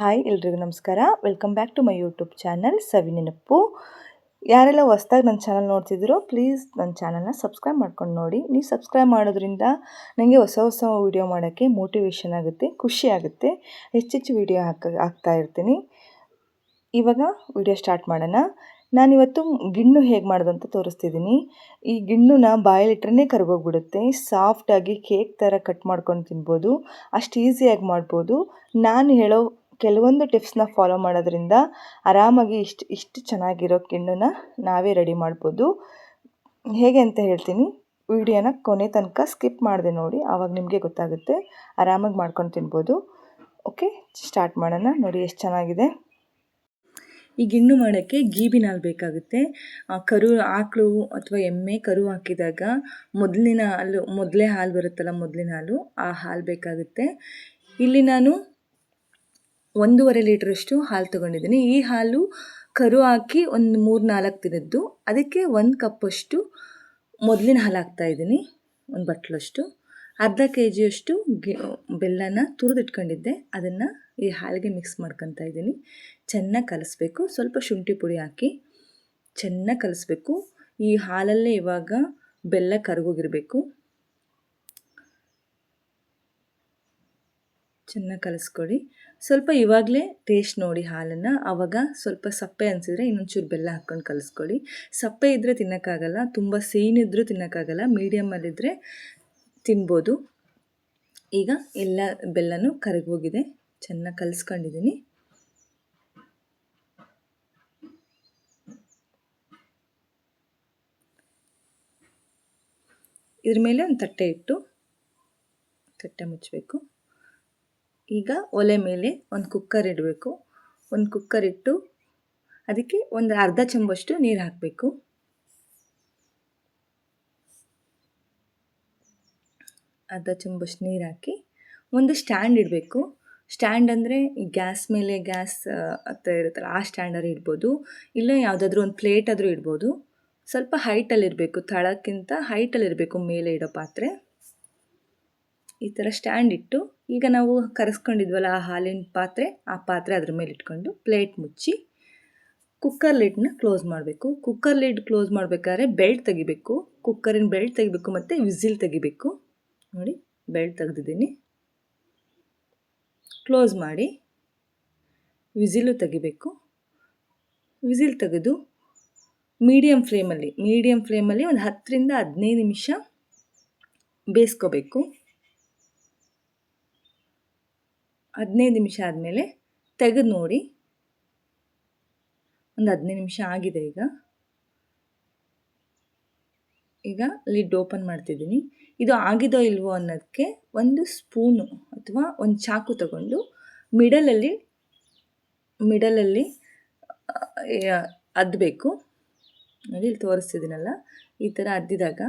Hi ಎಲ್ರಿಗೂ ನಮಸ್ಕಾರ. Welcome back to my YouTube channel Savi Nenapu. ಯಾರೆಲ್ಲ ಹೊಸ್ದಾಗಿ ನನ್ನ ಚಾನಲ್ ನೋಡ್ತಿದ್ದೀರೋ ಪ್ಲೀಸ್ ನನ್ನ ಚಾನಲ್ನ ಸಬ್ಸ್ಕ್ರೈಬ್ ಮಾಡ್ಕೊಂಡು ನೋಡಿ. ನೀವು ಸಬ್ಸ್ಕ್ರೈಬ್ ಮಾಡೋದ್ರಿಂದ ನನಗೆ ಹೊಸ ಹೊಸ ವೀಡಿಯೋ ಮಾಡೋಕ್ಕೆ ಮೋಟಿವೇಶನ್ ಆಗುತ್ತೆ, ಖುಷಿ ಆಗುತ್ತೆ. ಹೆಚ್ಚೆಚ್ಚು ವೀಡಿಯೋ ಹಾಕ, ಹಾಕ್ತಾ ಇರ್ತೀನಿ. ಇವಾಗ ವಿಡಿಯೋ ಸ್ಟಾರ್ಟ್ ಮಾಡೋಣ. ನಾನಿವತ್ತು ಗಿಣ್ಣು ಹೇಗೆ ಮಾಡೋದು ಅಂತ ತೋರಿಸ್ತಿದ್ದೀನಿ. ಈ ಗಿಣ್ಣುನ ಬಾಯಲ್ಲಿಟ್ರೇ ಕರ್ಗೋಗ್ಬಿಡುತ್ತೆ. ಸಾಫ್ಟಾಗಿ ಕೇಕ್ ಥರ ಕಟ್ ಮಾಡ್ಕೊಂಡು ತಿನ್ಬೋದು. ಅಷ್ಟು ಈಸಿಯಾಗಿ ಮಾಡ್ಬೋದು. ನಾನು ಹೇಳೋ ಕೆಲವೊಂದು ಟಿಪ್ಸ್ನ ಫಾಲೋ ಮಾಡೋದ್ರಿಂದ ಆರಾಮಾಗಿ ಇಷ್ಟು ಇಷ್ಟು ಚೆನ್ನಾಗಿರೋ ಕಿಣ್ಣನ ನಾವೇ ರೆಡಿ ಮಾಡ್ಬೋದು. ಹೇಗೆ ಅಂತ ಹೇಳ್ತೀನಿ, ವಿಡಿಯೋನ ಕೊನೆ ತನಕ ಸ್ಕಿಪ್ ಮಾಡಿದೆ ನೋಡಿ, ಆವಾಗ ನಿಮಗೆ ಗೊತ್ತಾಗುತ್ತೆ, ಆರಾಮಾಗಿ ಮಾಡ್ಕೊಂಡು ತಿನ್ಬೋದು. ಓಕೆ, ಸ್ಟಾರ್ಟ್ ಮಾಡೋಣ, ನೋಡಿ ಎಷ್ಟು ಚೆನ್ನಾಗಿದೆ. ಈ ಗಿಣ್ಣು ಮಾಡೋಕ್ಕೆ ಗೀಬಿನ ಹಾಲು ಬೇಕಾಗುತ್ತೆ. ಕರು, ಆಕಳು ಅಥವಾ ಎಮ್ಮೆ ಕರು ಹಾಕಿದಾಗ ಮೊದಲಿನ ಹಾಲು, ಮೊದಲೇ ಹಾಲು ಬರುತ್ತಲ್ಲ ಮೊದಲಿನ ಹಾಲು, ಆ ಹಾಲು ಬೇಕಾಗುತ್ತೆ. ಇಲ್ಲಿ ನಾನು ಒಂದೂವರೆ ಲೀಟ್ರಷ್ಟು ಹಾಲು ತೊಗೊಂಡಿದ್ದೀನಿ. ಈ ಹಾಲು ಕರು ಹಾಕಿ ಒಂದು ಮೂರು ನಾಲ್ಕು ದಿನದ್ದು ಅದಕ್ಕೆ ಒಂದು ಕಪ್ಪಷ್ಟು ಮೊದಲಿನ ಹಾಲು ಹಾಕ್ತಾಯಿದ್ದೀನಿ ಒಂದು ಬಟ್ಲಷ್ಟು. ಅರ್ಧ ಕೆ ಜಿಯಷ್ಟು ಗಿ, ಬೆಲ್ಲನ ತುರಿದಿಟ್ಕೊಂಡಿದ್ದೆ. ಅದನ್ನು ಈ ಹಾಲಿಗೆ ಮಿಕ್ಸ್ ಮಾಡ್ಕೊತಾ ಇದ್ದೀನಿ. ಚೆನ್ನಾಗಿ ಕಲಿಸ್ಬೇಕು. ಸ್ವಲ್ಪ ಶುಂಠಿ ಪುಡಿ ಹಾಕಿ ಚೆನ್ನಾಗಿ ಕಲಿಸ್ಬೇಕು. ಈ ಹಾಲಲ್ಲೇ ಇವಾಗ ಬೆಲ್ಲ ಕರಗೋಗಿರಬೇಕು. ಚೆನ್ನಾಗಿ ಕಲಿಸ್ಕೊಡಿ. ಸ್ವಲ್ಪ ಇವಾಗಲೇ ಟೇಸ್ಟ್ ನೋಡಿ ಹಾಲನ್ನು ಆವಾಗ ಸ್ವಲ್ಪ ಸಪ್ಪೆ ಅನಿಸಿದ್ರೆ ಇನ್ನೊಂಚೂರು ಬೆಲ್ಲ ಹಾಕ್ಕೊಂಡು ಕಲಿಸ್ಕೊಡಿ. ಸಪ್ಪೆ ಇದ್ದರೆ ತಿನ್ನೋಕ್ಕಾಗಲ್ಲ, ತುಂಬ ಸೇನಿದ್ರೂ ತಿನ್ನೋಕ್ಕಾಗಲ್ಲ ಮೀಡಿಯಮಲ್ಲಿದ್ದರೆ ತಿನ್ಬೋದು. ಈಗ ಎಲ್ಲ ಬೆಲ್ಲನೂ ಕರಗೋಗಿದೆ ಚೆನ್ನಾಗಿ ಕಲಿಸ್ಕೊಂಡಿದ್ದೀನಿ ಇದ್ರ ಮೇಲೆ ಒಂದು ತಟ್ಟೆ ಇಟ್ಟು, ತಟ್ಟೆ ಮುಚ್ಚಬೇಕು ಈಗ ಒಲೆ ಮೇಲೆ ಒಂದು ಕುಕ್ಕರ್ ಇಡಬೇಕು. ಒಂದು ಕುಕ್ಕರ್ ಇಟ್ಟು ಅದಕ್ಕೆ ಒಂದು ಅರ್ಧ ಚಮಚಷ್ಟು ನೀರು ಹಾಕಬೇಕು. ಅರ್ಧ ಚಮಚ ನೀರು ಹಾಕಿ ಒಂದು ಸ್ಟ್ಯಾಂಡ್ ಇಡಬೇಕು. ಸ್ಟ್ಯಾಂಡ್ ಅಂದರೆ ಗ್ಯಾಸ್ ಮೇಲೆ ಗ್ಯಾಸ್ ಹತ್ತಿರ ಇರುತ್ತಲ್ಲ, ಆ ಸ್ಟ್ಯಾಂಡರ್ ಇಡ್ಬೋದು. ಇಲ್ಲ ಯಾವುದಾದ್ರೂ ಒಂದು ಪ್ಲೇಟ್ ಆದರೂ ಇಡ್ಬೋದು. ಸ್ವಲ್ಪ ಹೈಟಲ್ಲಿರಬೇಕು ತಳಕ್ಕಿಂತ ಹೈಟಲ್ಲಿರಬೇಕು ಮೇಲೆ ಇಡೋ ಪಾತ್ರೆ. ಈ ಥರ ಸ್ಟ್ಯಾಂಡ್ ಇಟ್ಟು, ಈಗ ನಾವು ಕರೆಸ್ಕೊಂಡಿದ್ವಲ್ಲ ಆ ಹಾಲಿನ ಪಾತ್ರೆ, ಆ ಪಾತ್ರೆ ಅದ್ರ ಮೇಲೆ ಇಟ್ಕೊಂಡು ಪ್ಲೇಟ್ ಮುಚ್ಚಿ ಕುಕ್ಕರ್ ಲಿಡ್ನ ಕ್ಲೋಸ್ ಮಾಡಬೇಕು. ಕುಕ್ಕರ್ ಲಿಡ್ ಕ್ಲೋಸ್ ಮಾಡಬೇಕಾದ್ರೆ ಬೆಲ್ಟ್ ತೆಗಿಬೇಕು. ಕುಕ್ಕರಿನ ಬೆಲ್ಟ್ ತೆಗಿಬೇಕು ಮತ್ತು ವಿಸಿಲ್ ತೆಗಿಬೇಕು. ನೋಡಿ ಬೆಲ್ಟ್ ತೆಗೆದಿದ್ದೀನಿ. ಕ್ಲೋಸ್ ಮಾಡಿ ವಿಸಿಲು ತೆಗಿಬೇಕು. ವಿಸಿಲ್ ತೆಗೆದು ಮೀಡಿಯಮ್ ಫ್ಲೇಮಲ್ಲಿ ಮೀಡಿಯಮ್ ಫ್ಲೇಮಲ್ಲಿ ಒಂದು ಹತ್ತರಿಂದ ಹದಿನೈದು ನಿಮಿಷ ಬೇಯಿಸ್ಕೋಬೇಕು. ಹದಿನೈದು ನಿಮಿಷ ಆದಮೇಲೆ ತೆಗೆದು ನೋಡಿ. ಒಂದು ಹದಿನೈದು ನಿಮಿಷ ಆಗಿದೆ ಈಗ. ಈಗ ಲಿಡ್ ಓಪನ್ ಮಾಡ್ತಿದ್ದೀನಿ. ಇದು ಆಗಿದೋ ಇಲ್ವೋ ಅನ್ನೋದಕ್ಕೆ ಒಂದು ಸ್ಪೂನು ಅಥವಾ ಒಂದು ಚಾಕು ತಗೊಂಡು ಮಿಡಲಲ್ಲಿ ಮಿಡಲಲ್ಲಿ ಅದ್ದಬೇಕು ನೋಡಿ, ಇಲ್ಲಿ ತೋರಿಸ್ತಿದ್ದೀನಲ್ಲ? ಈ ಥರ ಅದ್ದಿದಾಗ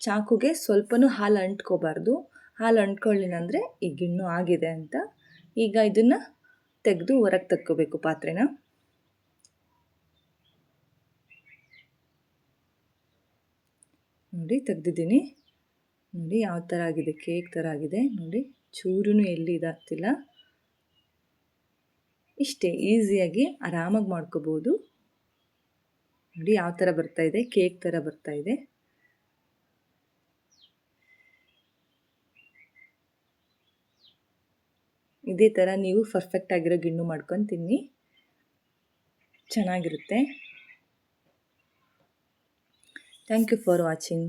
ಚಾಕುಗೆ ಸ್ವಲ್ಪನೂ ಹಾಲು ಅಂಟ್ಕೋಬಾರ್ದು. ಹಾಲು ಅಂಟ್ಕೊಳ್ಳಿಲ್ಲ ಅಂದರೆ ಈ ಆಗಿದೆ ಅಂತ ಈಗ ಇದನ್ನು ತೆಗೆದು ಹೊರಗೆ ತಕ್ಕೋಬೇಕು ಪಾತ್ರೆನ. ನೋಡಿ ತೆಗೆದಿದ್ದೀನಿ. ನೋಡಿ ಯಾವ ಥರ ಆಗಿದೆ, ಕೇಕ್ ಥರ ಆಗಿದೆ. ನೋಡಿ ಚೂರು ಎಲ್ಲಿ ಇದಾಗ್ತಿಲ್ಲ. ಇಷ್ಟೇ, ಈಸಿಯಾಗಿ ಆರಾಮಾಗಿ ಮಾಡ್ಕೋಬೋದು. ನೋಡಿ ಯಾವ ಥರ ಬರ್ತಾಯಿದೆ ಕೇಕ್ ಥರ ಬರ್ತಾಯಿದೆ ಇದೇ ಥರ ನೀವು ಪರ್ಫೆಕ್ಟ್ ಆಗಿರೋ ಗಿಣ್ಣು ಮಾಡ್ಕೊಂಡು ತಿನ್ನಿ ಚೆನ್ನಾಗಿರುತ್ತೆ. Thank you for watching